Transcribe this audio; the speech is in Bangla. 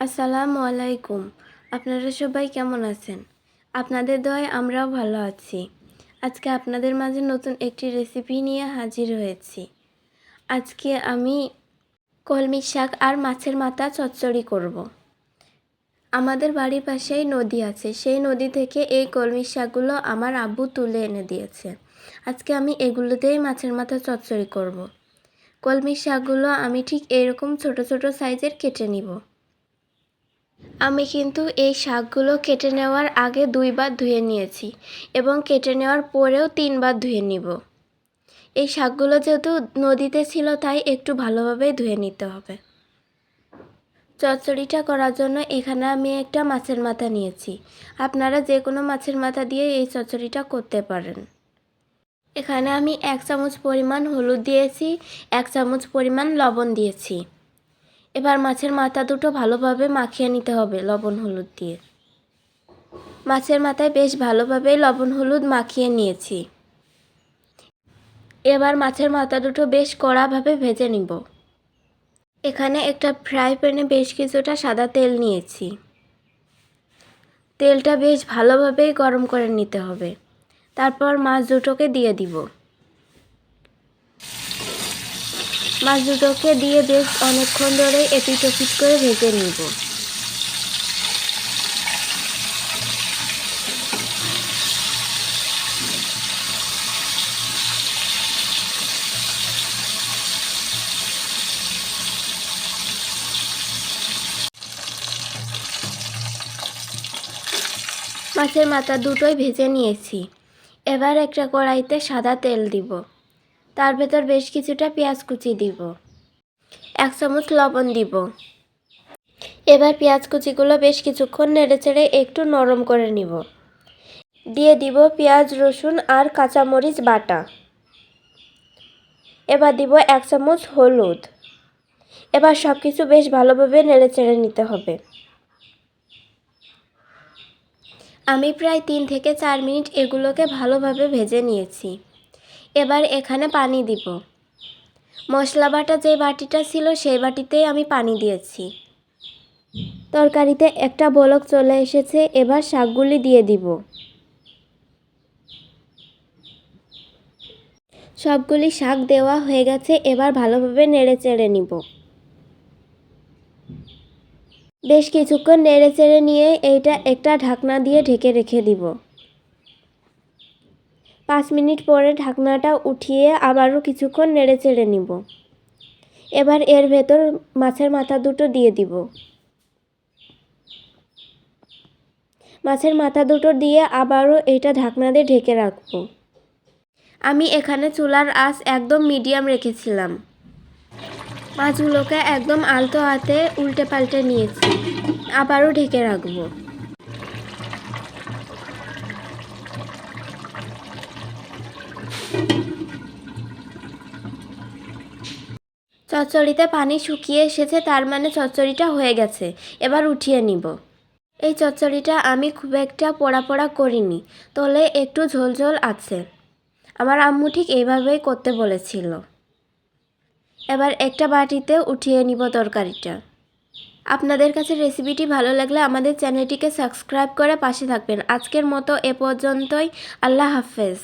আসসালামু আলাইকুম আপনারা সবাই কেমন আছেন? আপনাদের দয়ায় আমরাও ভালো আছি। আজকে আপনাদের মাঝে নতুন একটি রেসিপি নিয়ে হাজির হয়েছি। আজকে আমি কলমি শাক আর মাছের মাথা চচ্চড়ি করব। আমাদের বাড়ির পাশেই নদী আছে। সেই নদী থেকে এই কলমি শাকগুলো আমার আব্বু তুলে এনে দিয়েছে। আজকে আমি এগুলোতেই মাছের মাথা চচ্চড়ি করব। কলমি শাকগুলো আমি ঠিক এরকম ছোট ছোট সাইজের কেটে নিব। আমি কিন্তু এই শাকগুলো কেটে নেওয়ার আগে দুইবার ধুয়ে নিয়েছি এবং কেটে নেওয়ার পরেও তিনবার ধুয়ে নিব। এই শাকগুলো যেহেতু নদীতে ছিল, তাই একটু ভালোভাবেই ধুয়ে নিতে হবে। চচ্চড়িটা করার জন্য এখানে আমি একটা মাছের মাথা নিয়েছি। আপনারা যে কোনো মাছের মাথা দিয়ে এই চচ্চড়িটা করতে পারেন। এখানে আমি এক চামচ পরিমাণ হলুদ দিয়েছি, এক চামচ পরিমাণ লবণ দিয়েছি। এবার মাছের মাথা দুটো ভালোভাবে মাখিয়ে নিতে হবে লবণ হলুদ দিয়ে। মাছের মাথায় বেশ ভালোভাবে লবণ হলুদ মাখিয়ে নিয়েছি। এবার মাছের মাথা দুটো বেশ কড়াভাবে ভেজে নিব। এখানে একটা ফ্রাই প্যানে বেশ কিছুটা সাদা তেল নিয়েছি। তেলটা বেশ ভালোভাবেই গরম করে নিতে হবে। তারপর মাছ দুটোকে দিয়ে দিব। মাছ দুটোকে দিয়ে বেশ অনেকক্ষণ ধরে এপিট ওপিট করে ভেজে নিব। মাছের মাথা দুটোই ভেজে নিয়েছি। এবার একটা কড়াইতে সাদা তেল দিব। তার ভেতর বেশ কিছুটা পেঁয়াজ কুচি দিব। এক চামচ লবণ দিব। এবার পেঁয়াজ কুচিগুলো বেশ কিছুক্ষণ নেড়েচেড়ে একটু নরম করে নিব। দিয়ে দিব পেঁয়াজ, রসুন আর কাঁচামরিচ বাটা। এবার দিব এক চামচ হলুদ। এবার সব কিছু বেশ ভালোভাবে নেড়েচেড়ে নিতে হবে। আমি প্রায় তিন থেকে চার মিনিট এগুলোকে ভালোভাবে ভেজে নিয়েছি। এবার এখানে পানি দিব। মশলা বাটা যে বাটিটা ছিল সেই বাটিতেই আমি পানি দিয়েছি। তরকারিতে একটা বলক চলে এসেছে, এবার শাকগুলি দিয়ে দিব। সবগুলি শাক দেওয়া হয়ে গেছে, এবার ভালোভাবে নেড়ে চেড়ে নিব। বেশ কিছুক্ষণ নেড়ে চেড়ে নিয়ে এইটা একটা ঢাকনা দিয়ে ঢেকে রেখে দিব। পাঁচ মিনিট পরে ঢাকনাটা উঠিয়ে আবারও কিছুক্ষণ নেড়ে চেড়ে নিব। এবার এর ভেতর মাছের মাথা দুটো দিয়ে দিব। মাছের মাথা দুটো দিয়ে আবারও এটা ঢাকনা দিয়ে ঢেকে রাখব। আমি এখানে চুলার আঁচ একদম মিডিয়াম রেখেছিলাম। মাছগুলোকে একদম আলতো হাতে উল্টে পাল্টে নিয়েছি। আবারও ঢেকে রাখব। চচ্চড়িতে পানি শুকিয়ে এসেছে, তার মানে চচ্চড়িটা হয়ে গেছে। এবার উঠিয়ে নিব। এই চচ্চড়িটা আমি খুব একটা পোড়া পোড়া করিনি, তলে একটু ঝোল ঝোল আছে। আমার আম্মু ঠিক এইভাবেই করতে বলেছিল। এবার একটা বাটিতে উঠিয়ে নিব তরকারিটা। আপনাদের কাছে রেসিপিটি ভালো লাগলে আমাদের চ্যানেলটিকে সাবস্ক্রাইব করে পাশে থাকবেন। আজকের মতো এ পর্যন্তই। আল্লাহ হাফেজ।